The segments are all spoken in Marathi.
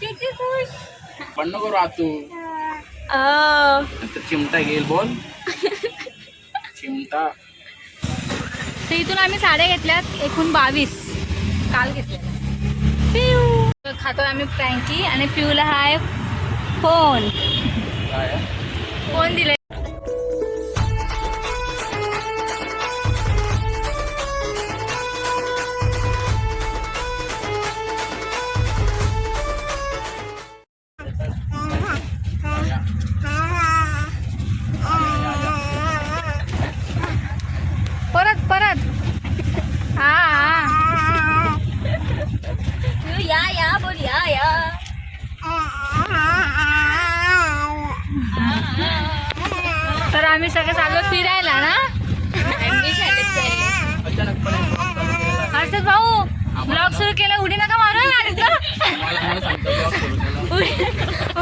किती खुश पण नको राहत नंतर चिमटा घेईल बोल. चिमटा. तर इथून आम्ही साड्या घेतल्यात एकूण बावीस. काल घेतल्या पिऊ. खातो आम्ही फ्रँकी आणि पिऊला हाय फोन? फोन दिले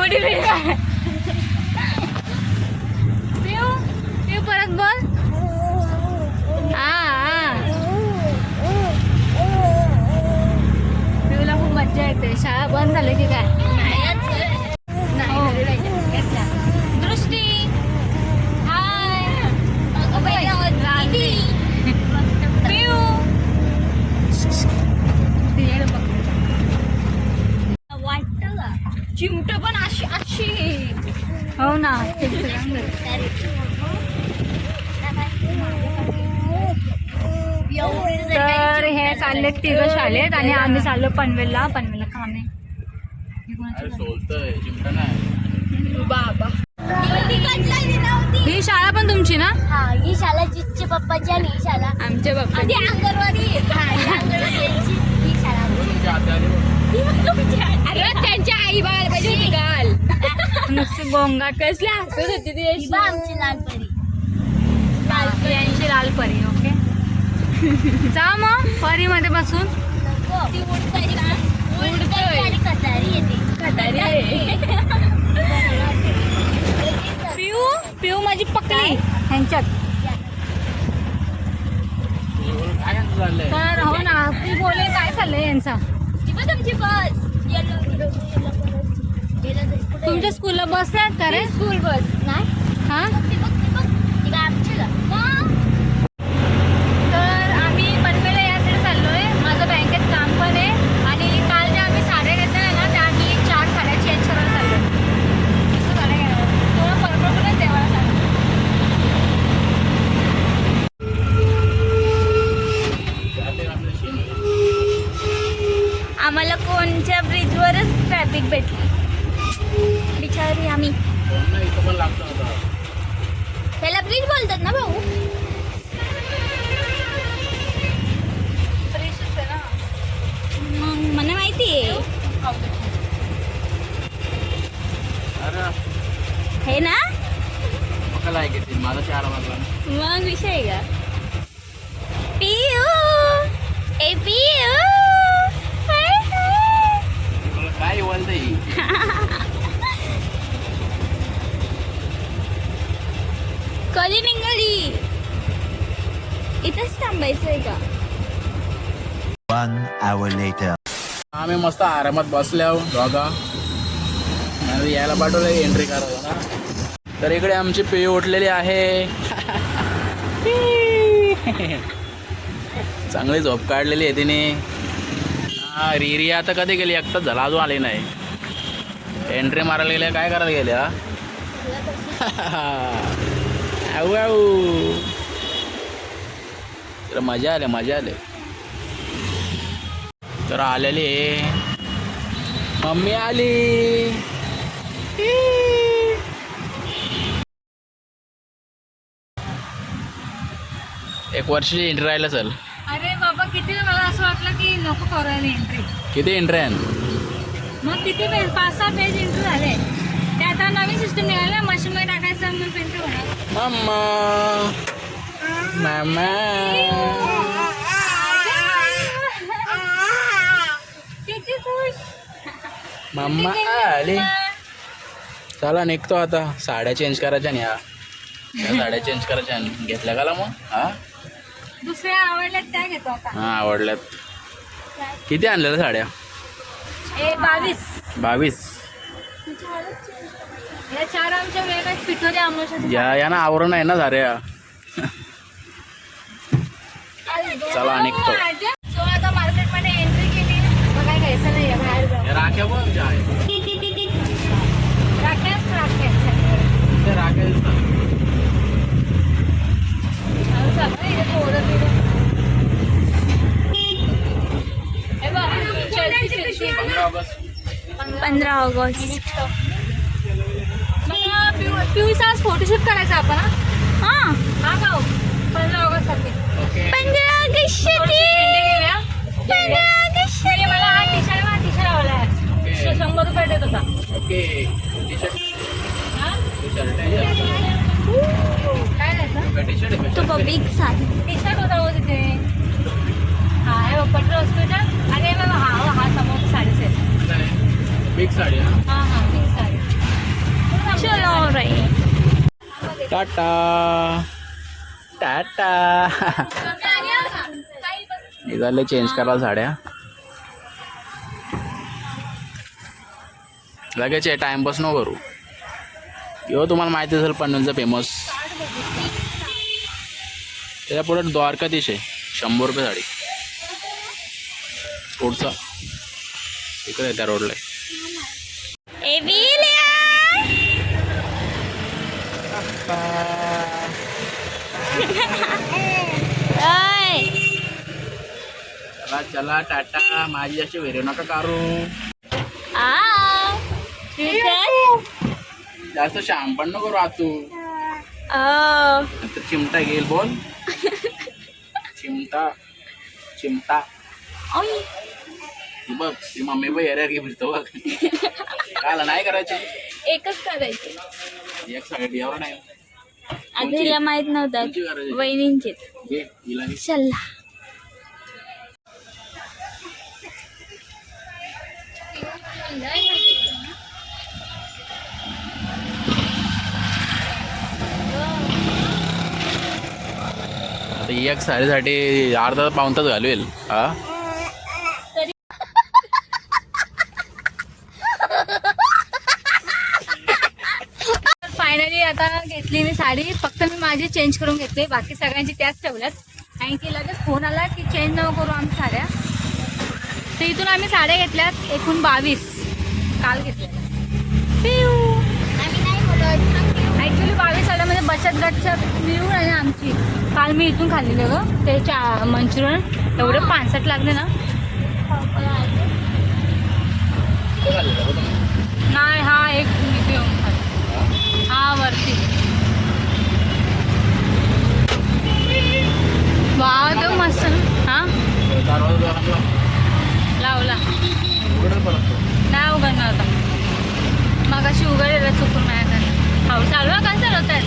उडी उडी फिरा पिऊ पिऊ परत बोल हा हा पिऊला खूप मज्जा येते शाळा बंद झाली की काय नाही घेतल्या. दृष्टी हाय राधी. पिऊ ते येडं बघ. चिमट पण अशी अशी हो ना तर हे चालले तिघ शाळेत आणि आम्ही चाललो पनवेलला. पनवेलला काम हे बाबा. ही शाळा पण तुमची ना? हा ही शाळा जितचे पप्पाची आणि ही शाळा. आमच्या आधी अंगणवाडी. हा शाळा. त्यांच्या आई बाळ पाहिजे नुसते गोंगाट कसले हसत होती ती ही बा आमची लहानपणी लाल यांची लाल परी ओके. जा मग परी मध्ये बसून. नको. ती उडताय का उडताय. आणि कतारी येते. पिऊ पिऊ माझी पकडी. ह्यांच्यात काय? चाललंय तर हो ना तू बोले काय चाललंय यांचा? ती बस. येलो येलो तुमच्या स्कूलला बस नाहीत का रे? स्कूल बस नाही? हा? तर आम्ही पनवेला या साईड चाललोय. माझं बँकेत काम पण आहे. आणि काल ज्या आम्ही साड्या घेतल्या ना त्या आम्ही चार साड्या चेंज करायला साड्या थोडं आहे. आम्हाला कोणच्या ब्रिजवरच ट्रॅफिक भेटली? बिचारी आम्ही त्याला ब्रिज बोलतात ना भाऊ? मग मला माहिती आहे. हे ना? मग विषय का? पियू! ए पियू! काय बोलतंय कधी निघाली? इथंच थांबायचंय का? One hour later. आम्ही मस्त आरामात बसल्यावर दोघा आणि यायला पाठवलं एंट्री करायला. ना तर इकडे आमची पेय उठलेली आहे. चांगली झोप काढलेली आहे तिने. हा रिरी आता कधी गेली? एकटाच झाला अजून आली नाही. एंट्री मारायला गेल्या काय करायला गेल्या? आऊ आऊ तर मजा आले मजा आले. तर आलेली. मम्मी आली. एक वर्षाची एंट्री राहिला चल अरे बाबा किती मला असं वाटलं की नको करायला एंट्री किती एंट्री आहे? मग किती पाच सहा पेज एंट्री झाले. नवीन सिस्टम मशीनमध्ये टाकायचं पेंट्री होणार मम्मा. मामा किती खुश. मम्मा आली. चला निघतो आता. साड्या चेंज करायच्या हा त्या साड्या चेंज करायच्या घेतल्या का ला मग? हा? दुसऱ्या आवडल्यात त्या घेतो आता. हा आवडल्यात. किती आणलेल्या साड्या? ए बावीस. बावीस? या चार आमच्या वेगळ्या पिठोरी आमोशाच्या या या ना आवरण आहे ना साऱ्या चला निघतो. सो आता मार्केटमध्ये एंट्री केली. मग काय घ्यायचं नाही बाहेर जाऊ राख्या आहे. राख्याच त्या राख्या दिसतात. हे बघ. पंधरा ऑगस्ट. पिऊचा आज फोटोशूट करायचा आपण हा? हा? हा भाऊ. पंधरा ऑगस्ट साठी पंधरा ऑगस्ट घेऊया. पंधरा ऑगस्ट मी मला हा टी शर्ट हा टी शर्ट आवडला आहे शंभर रुपये देत होता. ओके टी शर्ट हा? टी शर्ट आहे काय द्यायचं टी शर्ट तो बबिक साडी. टी शर्ट होता हो तिथे. हा हे पटलं हॉस्पिटल आणि हा हा समोर साडी सेट बिग साडी ही टाटा. टाटा. निघाले चेंज करा साड्या. लगेच आहे टाइमपास न करू. किंवा तुम्हाला माहिती असेल पनवेलचं फेमस त्याच्या पुढे द्वारकाधीश आहे. शंभर रुपये साडी. पुढचा. इकडे त्या रोडला ओय. चला चला टाटा. माझी अशी व्हिडिओ नका आ ठीक जास्त शाम पण नको करू आतू ओ नंतर चिमटा घेईल बोल. चिमटा. चिमटा. बघ ती मम्मी बघ एरिया घे फिरतो बघ. काला नाही करायचे. एकच करायचं. एक सगळ्या यावर नाही. आधी हिला माहीत नव्हतं. कोणची करायची वहिनींचीच घे हिला घे चला. आता एक साडीसाठी अर्धा पाऊन तास घालवेल हा? फायनली आता घेतली मी साडी फक्त मी माझी चेंज करून घेतली. बाकी सगळ्यांची त्याच ठेवल्यात. कारण की लगेच फोन आला की चेंज नको करू आम्ही साड्या. तर इथून आम्ही साड्या घेतल्यात एकूण बावीस. काल घेतल्या. आम्ही नाही बोलत. ॲक्च्युली बावीस साड्यामध्ये बचत गटच्या मिळून आणि आमची. काल मी इथून खाल्लेलं ग. ते चा मंचुरियन. एवढे पासष्ट लागले ना. नाही हा एक इथे हा वरती. वाव तो मस्त हा? लावला. नाही उघडणार होता मग अशी उघडलेलं चुकून माझ्याकडे हाऊ चालू आहे का? चालवत आहेत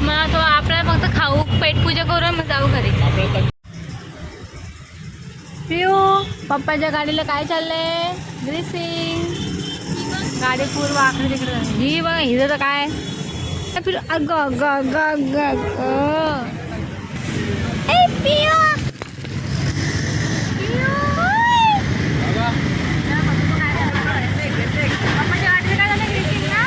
मग मला तो आपल्याला फक्त खाऊ पेटपूजा करून मग जाऊ घरी. पिऊ पप्पाच्या गाडीला काय चाललंय? ग्रीसिंग गाडी पूर्व आखरी तिकडे ही बघ हिचं तर काय? ए, पिलू अग ग ग ग अग ए पिया बघा. पप्पाच्या गाडीला काय झालं ग्रीसिंग ना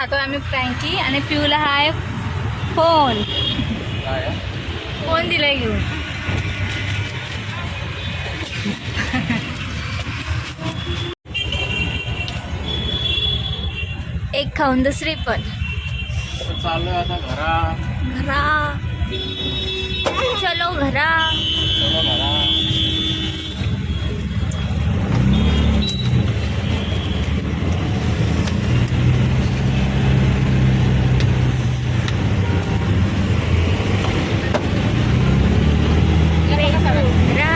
खातो आम्ही फ्रँकी आणि पिऊला हा आहे फोन? फोन दिलाय घेऊन. एक खाऊन दुसरी पण. चाललोय आता घरा. घरा. चलो घरा चलो घरा घरा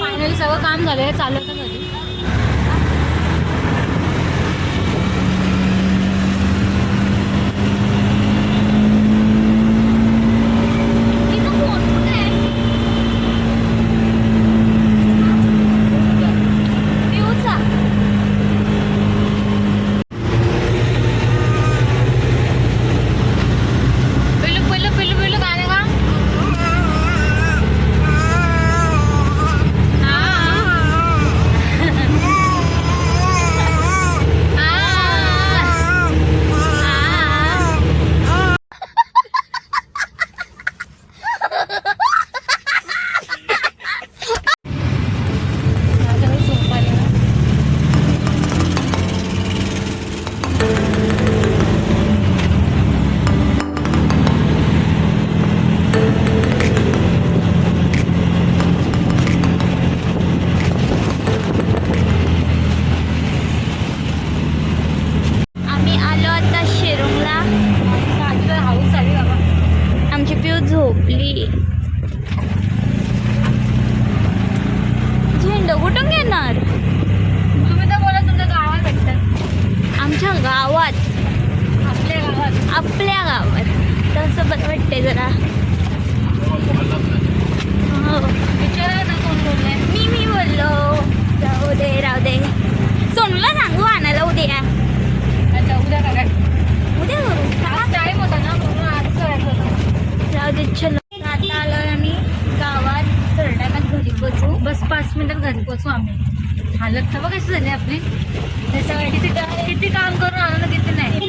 फायनली सगळं काम झालंय चालू झोपली. झेंडू कुठून घेणार? तुम्ही तर बोला तुमच्या गावात भेटतात. आमच्या गावात. आपल्या गावात. आपल्या गावात. तसं बरं वाटते जरा. हो. मी मी बोललो. जाऊ दे राहू दे. सोनूला सांगू आणायला उद्या. उद्या काय उद्या करू. टाईम होता ना म्हणून आज करायचं होतं जाऊ आता आलो आम्ही गावात थोड्या टायमात घरी पोचू. बस पाच मिनिटात घरी पोचू आम्ही. हालत तर बघ कशी झाली आपली. त्याच्यासाठी किती का- किती काम करून आलो ना किती नाही.